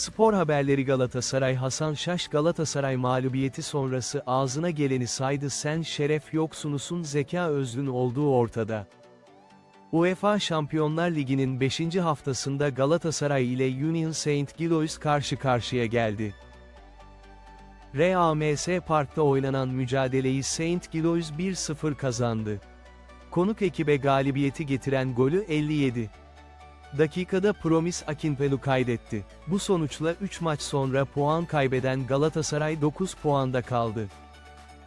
Spor haberleri Galatasaray Hasan Şaş Galatasaray mağlubiyeti sonrası ağzına geleni saydı sen şeref yoksunusun zeka özlün olduğu ortada. UEFA Şampiyonlar Ligi'nin 5. haftasında Galatasaray ile Union Saint Gillois karşı karşıya geldi. RAMS Park'ta oynanan mücadeleyi Saint Gillois 1-0 kazandı. Konuk ekibe galibiyeti getiren golü 57. Dakikada Promis Akinpelu kaydetti. Bu sonuçla 3 maç sonra puan kaybeden Galatasaray 9 puanda kaldı.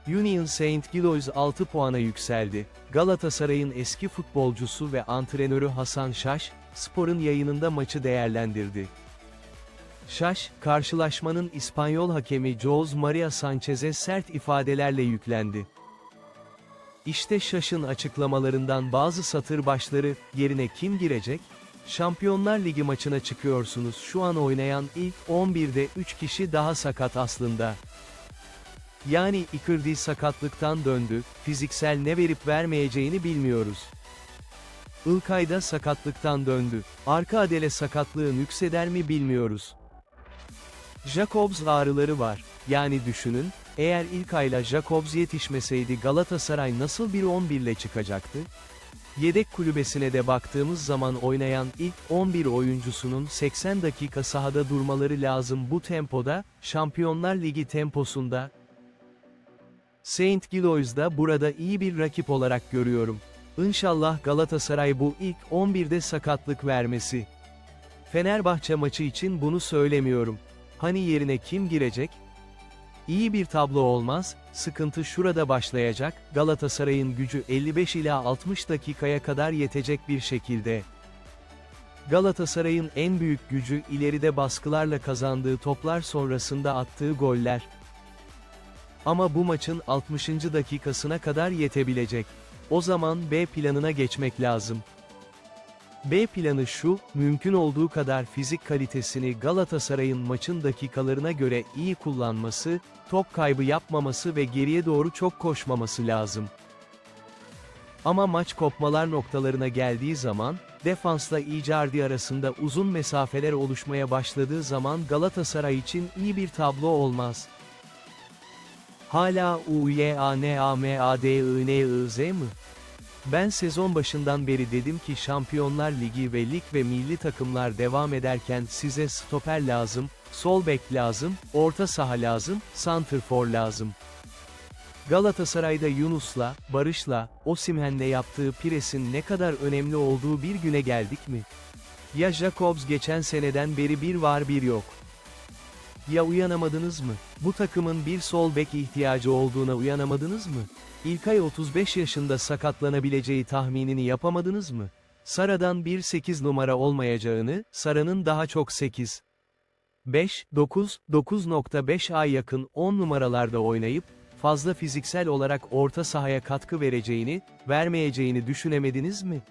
Union Saint Gillois 6 puana yükseldi. Galatasaray'ın eski futbolcusu ve antrenörü Hasan Şaş, Spor'un yayınında maçı değerlendirdi. Şaş, karşılaşmanın İspanyol hakemi Jose Maria Sanchez'e sert ifadelerle yüklendi. İşte Şaş'ın açıklamalarından bazı satır başları, yerine kim girecek? Şampiyonlar Ligi maçına çıkıyorsunuz şu an oynayan ilk 11'de 3 kişi daha sakat aslında. Yani Icardi sakatlıktan döndü, fiziksel ne verip vermeyeceğini bilmiyoruz. İlkay da sakatlıktan döndü. Arka adele sakatlığı nükseder mi bilmiyoruz. Jacobs ağrıları var. Yani düşünün, eğer İlkay'la Jacobs yetişmeseydi Galatasaray nasıl bir 11 ile çıkacaktı? Yedek kulübesine de baktığımız zaman oynayan ilk 11 oyuncusunun 80 dakika sahada durmaları lazım bu tempoda, Şampiyonlar Ligi temposunda. Saint Gillois da burada iyi bir rakip olarak görüyorum. İnşallah Galatasaray bu ilk 11'de sakatlık vermesi. Fenerbahçe maçı için bunu söylemiyorum. Hani yerine kim girecek? İyi bir tablo olmaz, sıkıntı şurada başlayacak, Galatasaray'ın gücü 55 ila 60 dakikaya kadar yetecek bir şekilde. Galatasaray'ın en büyük gücü ileride baskılarla kazandığı toplar sonrasında attığı goller. Ama bu maçın 60. dakikasına kadar yetebilecek. O zaman B planına geçmek lazım. B planı şu, mümkün olduğu kadar fizik kalitesini Galatasaray'ın maçın dakikalarına göre iyi kullanması, top kaybı yapmaması ve geriye doğru çok koşmaması lazım. Ama maç kopmalar noktalarına geldiği zaman, defansla Icardi arasında uzun mesafeler oluşmaya başladığı zaman Galatasaray için iyi bir tablo olmaz. Hala UYANAMADINIZ mi? Ben sezon başından beri dedim ki Şampiyonlar Ligi ve lig ve milli takımlar devam ederken size stoper lazım, sol bek lazım, orta saha lazım, santrfor lazım. Galatasaray'da Yunus'la, Barış'la, Osimhen'le yaptığı presin ne kadar önemli olduğu bir güne geldik mi? Ya Jacobs geçen seneden beri bir var bir yok. Ya uyanamadınız mı? Bu takımın bir sol bek ihtiyacı olduğuna uyanamadınız mı? İlkay 35 yaşında sakatlanabileceği tahminini yapamadınız mı? Sara'dan bir 8 numara olmayacağını, Sara'nın daha çok 8. 5, 9, 9.5 ay yakın 10 numaralarda oynayıp, fazla fiziksel olarak orta sahaya katkı vereceğini, vermeyeceğini düşünemediniz mi?